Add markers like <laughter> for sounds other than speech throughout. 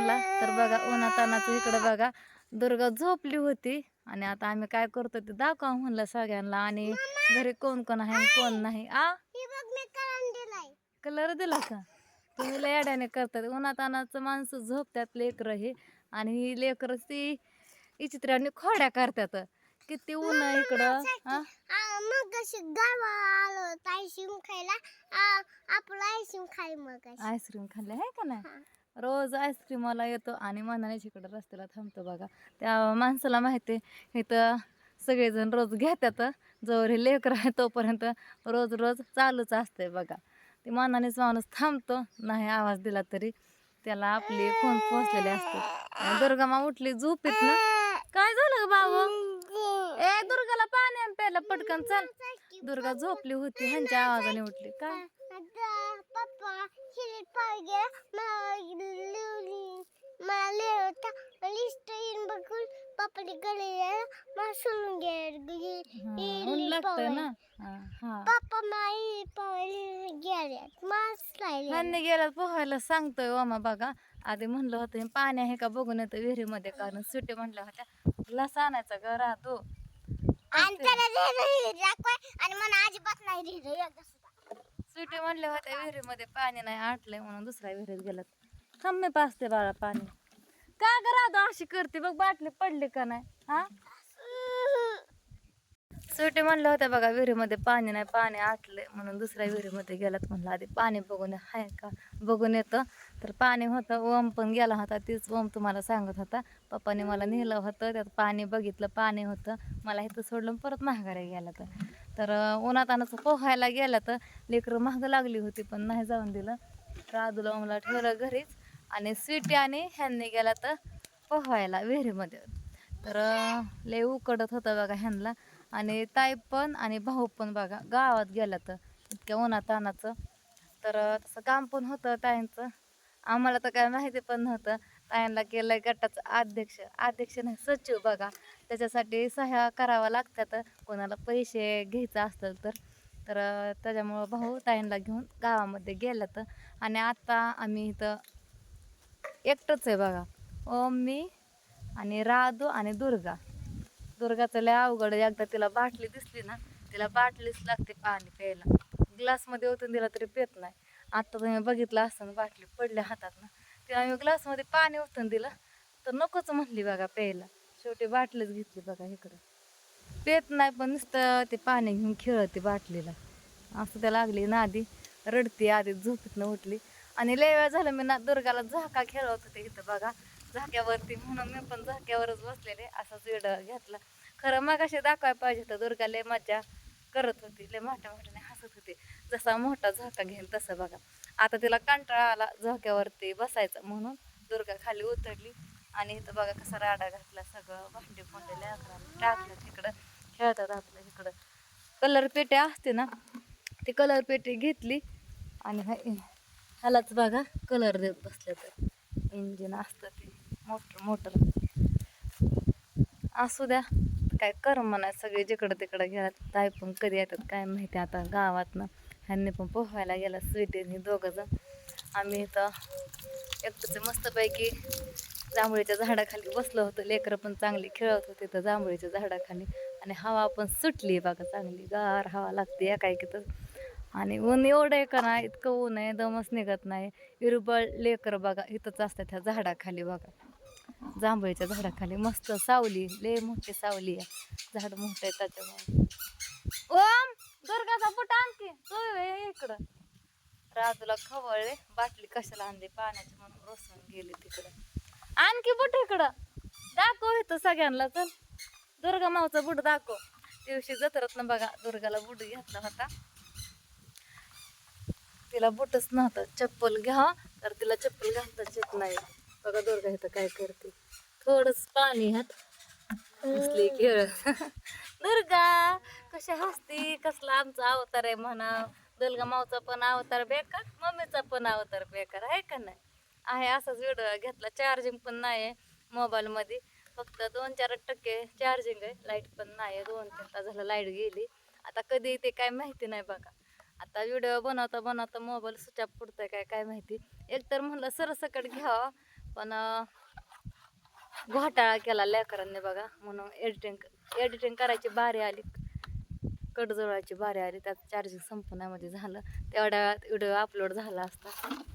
सगळ्यांना तर बघा उन्हातानाचं इकडं बघा दुर्गा झोपली होती. आणि आता आम्ही काय करतो ते दाखवा म्हणलं सगळ्यांना. आणि घरी कोण कोण आहे कोण नाही. आ? कलर दिला का? तुम्ही लय अड्याने करतात. उन्हातानाचं माणसं झोपतात लेकरं हे आणि ही लेकरं ती विचित्राने खोड्या करतात. किती ऊन आहे इकडं. मग आलो आईस्क्रीम खायला आपलं आईस्क्रीम खाय मग. आईस्क्रीम खाल्ले आहे का नाही. रोज आईस्क्रीमवाला येतो आणि मनाने इकडं रस्त्याला थांबतो बघा. त्या माणसाला माहिती आहे इथं सगळेजण रोज घेतात जोवर हे लेकर आहे तोपर्यंत रोज रोज चालूच असते बघा. ते मनानेच माणूस थांबतो नाही आवाज दिला तरी त्याला आपली खून पोचलेली असते. दुर्गामा उठली झोपेत ना काय झालं बाबा? प्यायला पटकन चल. दुर्गा झोपली होती ह्यांच्या आवाजाने उठली. आता पप्पा हिरीत मला लिस्ट येईन बघून पप्पाने कडे मला सोडून ऊन गेले लागतंय ना? पप्पा माई पावले गेले मास्क लायले. ह्यांनी गेला पोहायला सांगतोय ओमा बघा. आधी म्हणलं होतं पाणी आहे का बघून येतं विहिरीमध्ये कारण सुट्टी म्हणल्या होत्या. ग्लास आणायचा ग राहतो. आणि त्याला लिहिलं दाखवाय. आणि मला अजिबात नाही लिहिलं एकदा सुद्धा. सुट्टी म्हणल्या होत्या विहिरीमध्ये पाणी नाही आटलंय म्हणून दुसऱ्या विहिरीत गेलात. थांब मी पाचते बाळा पाणी. का राहतो अशी करते? बघ बाटली पडली का नाही? हा? सुट्टी म्हणल्या होत्या बघा विहिरीमध्ये पाणी नाही पाणी आटले म्हणून दुसऱ्या विहिरीमध्ये गेलात म्हणलं आधी पाणी बघून आहे का? बघून येतं. तर पाणी होतं ओम पण गेला होता तीच ओम तुम्हाला सांगत होता. पप्पाने मला नेलं होतं त्यात पाणी बघितलं पाणी होतं. मला इथं सोडलं परत महागारी गेला तर. तर उन्हातानाचं उन्हात पोहायला गेला तर लेकरं महाग लागली होती पण नाही जाऊन दिलं. राजूला ओमला ठेवलं घरीच आणि स्वीटी आणि ह्यांनी गेला तर पोहायला विहिरीमध्ये. तर लय उकडत होतं बघा ह्यांना. आणि ताई पण आणि भाऊ पण बघा गावात गेला तर इतक्या उन्हातानाचं. तर तसं काम पण होतं ताईंचं. आम्हाला तर काय माहिती पण नव्हतं. ताईंना केलं गटाचं अध्यक्ष. अध्यक्ष नाही सचिव बघा. त्याच्यासाठी सह्या कराव्या लागतात. कोणाला पैसे घ्यायचं असतं तर. तर त्याच्यामुळं भाऊ ताईंना घेऊन गावामध्ये गेलं तर आणि आता आम्ही इथं एकटंच आहे बघा. ओम मी आणि राधू आणि दुर्गा. दुर्गाचं लय अवघड आहे. एकदा तिला बाटली दिसली ना तिला बाटलीच लागते पाणी प्यायला. ग्लासमध्ये ओतून दिला तरी पित नाही. आता तुम्ही बघितलं असतं बाटली पडल्या हातात ना. तिला आम्ही ग्लासमध्ये पाणी ओतून दिलं तर नकोच म्हणली बघा प्यायला. शेवटी बाटलीच घेतली बघा इकडं. पेत नाही पण नुसतं ते पाणी घेऊन खेळते बाटलीला. असं त्या लागली नादी रडती आधी झोपेतनं उठली. आणि लय वेळ झालं मी ना दुर्गाला झाका खेळवत होते इथं बघा. झाक्यावरती म्हणून मी पण झाक्यावरच बसलेले असाच विडा घेतला. खरं मग असे दाखवायला पाहिजे होतं दुर्गा लय मज्जा करत होती लय मोठ्या मोठ्याने हसत होती. जसा मोठा झाका घेईन तसं बघा. आता तिला कंटाळा आला झाक्यावरती बसायचा म्हणून दुर्गा खाली उतरली. आणि इथं बघा कसा राडा घातला सगळं भांडी फोडलेले टाकलं तिकडं खेळतात आपलं इकडं. कलर पेट्या असते ना ती कलर पेटी घेतली आणि ह्यालाच बघा कलर देत बसले तर. इंजिन असतं ते. मोटर मोटर असू द्या. काय कर म्हणा सगळे जिकडं तिकडं गेलात ताई पण कधी येतात काय माहिती आता गावातनं. ह्यांनी पण पोहायला गेला स्वीटीने दोघं जण. आम्ही इथं एकटंच मस्तपैकी जांभळीच्या झाडाखाली बसलो होतो. लेकरं पण चांगली खेळत होते तर जांभळीच्या झाडाखाली. आणि हवा पण सुटली बघा चांगली. गार हवा लागते एकाएकी तर. आणि ऊन एवढं आहे का नाही? इतकं ऊन आहे दमच निघत नाही. इरुबळ लेकर बघा इथंच असतात ह्या झाडाखाली बघा. जांभळीच्या झाडाखाली मस्त सावली लय मोठी सावली आहे. झाड मोठं आहे त्याच्यामुळे. ओम दुर्गाचा बुट आणखी तू ये इकडं. राजूला खवळले बाटली कशाला आणली? पाण्याची म्हणून रोसून गेली तिकडं. आणखी बुट इकडं. दाखव इथं सगळ्यांना चल. दुर्गा मावचा बुट दाखव. दिवशी जत्रत बघा दुर्गाला बुट घेतला होता. तिला बुटच नव्हतं. चप्पल घ्या तर तिला चप्पल घालताच येत नाही. बघा दुर्गा इथं काय करते. थोडस पाणी हात असले खेळ. <laughs> दुर्गा कशा हसती? कसला आमचा अवतार आहे म्हणा. दुर्गा मावचा पण अवतार बेकार मम्मीचा पण अवतार बेकार आहे का नाही? आहे असाच व्हिडिओ घेतला. चार्जिंग पण नाही आहे मोबाईलमध्ये फक्त दोन चार टक्के चार्जिंग आहे. लाइट पण नाही आहे दोन तीन तास झालं लाइट गेली. आता कधी ते काय माहिती नाही बघा. आता व्हिडिओ बनवता बनवता मोबाईल स्विच ऑफ पडतोय काय काय माहिती. एकतर म्हणलं सरसकट घ्यावा. पण घोटाळा केला लेकरांनी बघा म्हणून एडिटिंग एडिटिंग करायची बारी आली. कडजोळाची बारी आली. त्यात चार्जिंग संपण्यामध्ये झालं. तेवढ्या वेळात व्हिडिओ अपलोड झाला असता.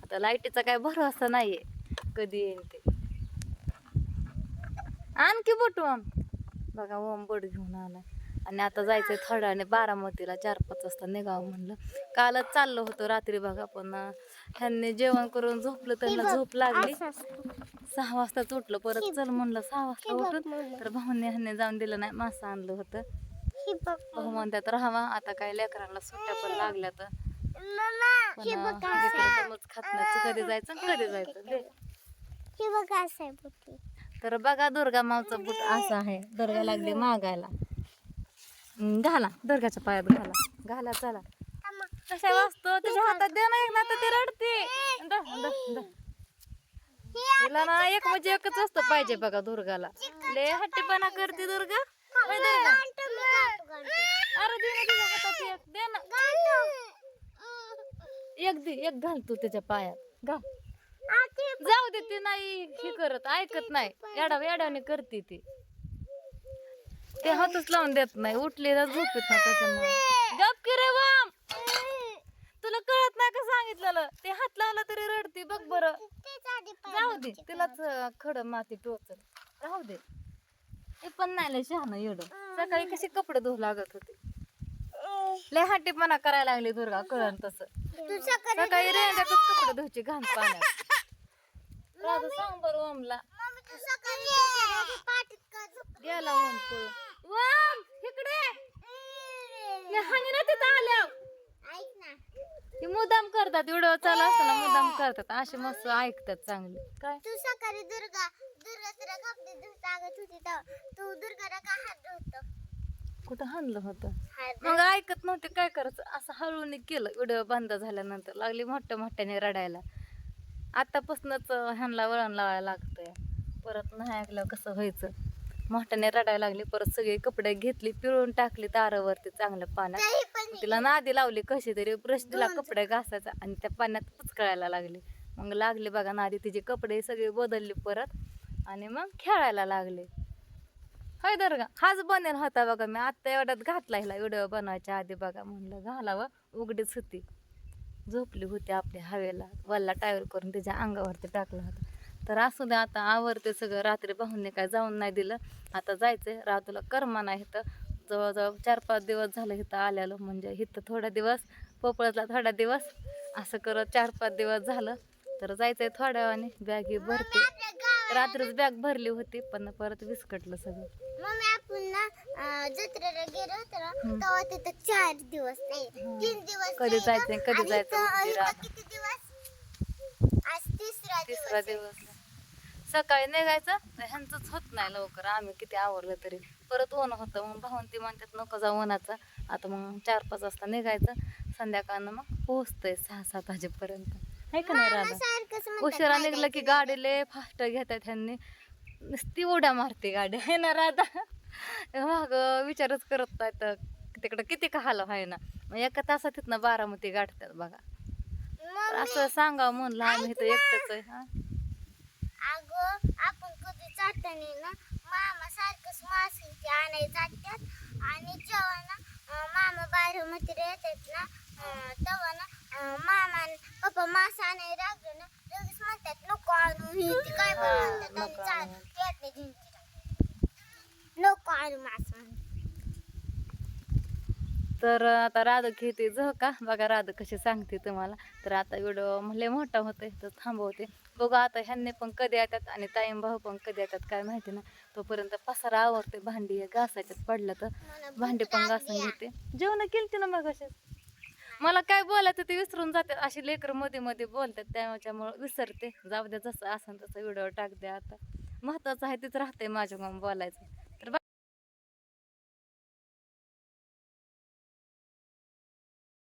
आता लाईटीचा काय भरोसा आहे कधी येईल ते. आणखी बोटू आम बघा ओम बोट घेऊन आला आणि आता जायचंय थोड्याने बारामतीला चार पाच वाजता निघावं म्हणलं. कालच चाललो होतो रात्री बघा पण ह्यांनी जेवण करून झोपलं त्यांना झोप लागली. सहा वाजताच उठलं परत चल म्हणलं सहा वाजता उठून तर भाऊने ह्यांनी जाऊन दिलं नाही मासं आणलं होतं. भाऊ म्हणतात राहावा आता काय लेकरांना सुट्ट्या पण लागल्या तर खात नाही कधी जायचं आणि कधी जायचं आहे तर बघा दुर्गा मावचा बूट असा आहे दुर्गा लागली मागायला. घाला. दर्गाच्या पायात घाला. घाला चला. कशा वाचतो तुझ्या हातात दे ना एक ना तर ते रडते. तिला ना एक म्हणजे एकच असतं पाहिजे बघा दुर्गाला. ले हट्टीपणा करते दुर्गा. अरे दे ना तुझ्या हातात एक दे ना. एक दे एक घाल तू त्याच्या पायात. घाल. जाऊ दे ती नाही हे करत ऐकत नाही. एडाव येड्याने करते ती. ते हातच लावून देत नाही. उठली तर झोपत नाही त्याच्यामुळे. गप की रे वाम! तुला कळत नाही का सांगितलेलं? ते हात लावला तरी रडती बघ बरं. जाऊ दे तिलाच खड माती टोचल. राहू दे. ते पण नाही लय शहाणं एवढं सकाळी कशी कपडे धुवू लागत होते. लय हट्टीपणा करायला लागली दुर्गा कळण तसं. सकाळी रेंड्यातच कपडे धुवायचे घाण पाण्यात. राहू सांग बरं ओमला. गेला ओम पळून वाम इकडे. हानी ना तिथं आल्या हे मुदाम करतात व्हिडिओ चालू असताना मुदाम करतात. असे मस्त ऐकतात चांगले. काय? तू सकाळी दुर्गा दुर्गा तुला कपडे धुत लागत होती तेव्हा. तू दुर्गाला का हात? धुतो कुठं हाणलं होतं? हात मग ऐकत नव्हते काय करायचं? असं हळूने केलं व्हिडिओ बंद झाल्यानंतर. लागली मोठ्या मोठ्याने रडायला. आतापासूनच ह्यांना वळण लावायला लागतंय. परत नाही ऐकलं कसं व्हायचं? मोठ्याने रडायला लागली. परत सगळे कपडे घेतली पिळून टाकली तारावरती चांगल्या पाण्यात तिला नादी लावली कशी तरी ब्रश दिला कपडे घासायचा आणि त्या पाण्यात पुचकळायला लागली. मग लागली बघा नादी तिचे कपडे सगळे बदलले परत आणि मग खेळायला लागले. होय दर्गा हाच बनेल होता बघा मी. आत्ता एवढ्यात घातला हिला व्हिडिओ बनवायच्या आधी बघा म्हणलं घालावं उघडीच होती. झोपली होती आपल्या हवेला. वल्ला टायर करून तिच्या अंगावरती टाकला होता. तर असू दे आता आवरते सगळं. रात्री भाऊने काय जाऊन नाही दिलं. आता जायचंय. रातूला कर्मा नाही इथं. जवळजवळ चार पाच दिवस झालं इथं आलेलो. म्हणजे इथं थोडा दिवस पोपळतला थोडा दिवस. असं करत चार पाच दिवस झालं. तर जायचंय थोड्या वेळाने बॅगी भरते. आपल्या गावात रात्रीच बॅग भरली होती पण परत विस्कटलं सगळं. मम्मी आपण ना अं, जत्रेला गेलो होतो ना तेव्हा तिथं चार दिवस नाही तीन दिवस कधी ना. कधी जायचं आज तिसरा तिसरा दिवस आहे. दिवस. सकाळी निघायचं तर ह्यांचंच होत नाही लवकर. आम्ही किती आवरलं तरी. परत ऊन होतं मग भावंती म्हणतात नको जाऊ उन्हाचं. आता मग चार पाच वाजता निघायचं. संध्याकाळनं मग पोहोचतंय सहा सात वाजेपर्यंत. आहे का नाही राधा? उशिरा निघलं की गाडीले फास्ट घेतात ह्यांनी. नुसती उड्या मारते गाडी. आहे ना राधा? मग विचारच करत नाही तर तिकडं किती का आहे ना. मग एका तासात तिथनं बारामती गाठतात बघा. असं सांगावं म्हणलं आम्ही तर एकटंच आहे हा. जाताना ना मामा सारखंच मासे आणायला जातात आणि जेव्हा ना मामा बारामतीला येतात ना तेव्हा ना मामा पप्पा मासा आणायला लागलो ना लगेच म्हणतात नको आणू हे काय पण म्हणतात आणि नको चाल आणू. पेटणे घेऊन तिला. नको आणू मासा म्हणतात. तर आता राध घेते ज का? बघा राध कशी सांगते तुम्हाला. तर आता व्हिडिओ म्हणले मोठा होते तर थांबवते. बघा आता ह्यांनी पण कधी येतात आणि ताईम भाऊ पण कधी येतात काय माहिती ना. तोपर्यंत पसारा आवडते भांडी घासायच्यात पडलं तर. भांडी पण घासून घेते. जेवण केलती ना मग असे मला काय बोलायचं ते विसरून जाते. अशी लेकरमध्ये मध्ये बोलतात. त्याच्यामुळं विसरते. जाऊ द्या जसं असं तसं व्हिडिओ टाक द्या आता. महत्वाचं आहे तेच राहते माझ्या मग बोलायचं.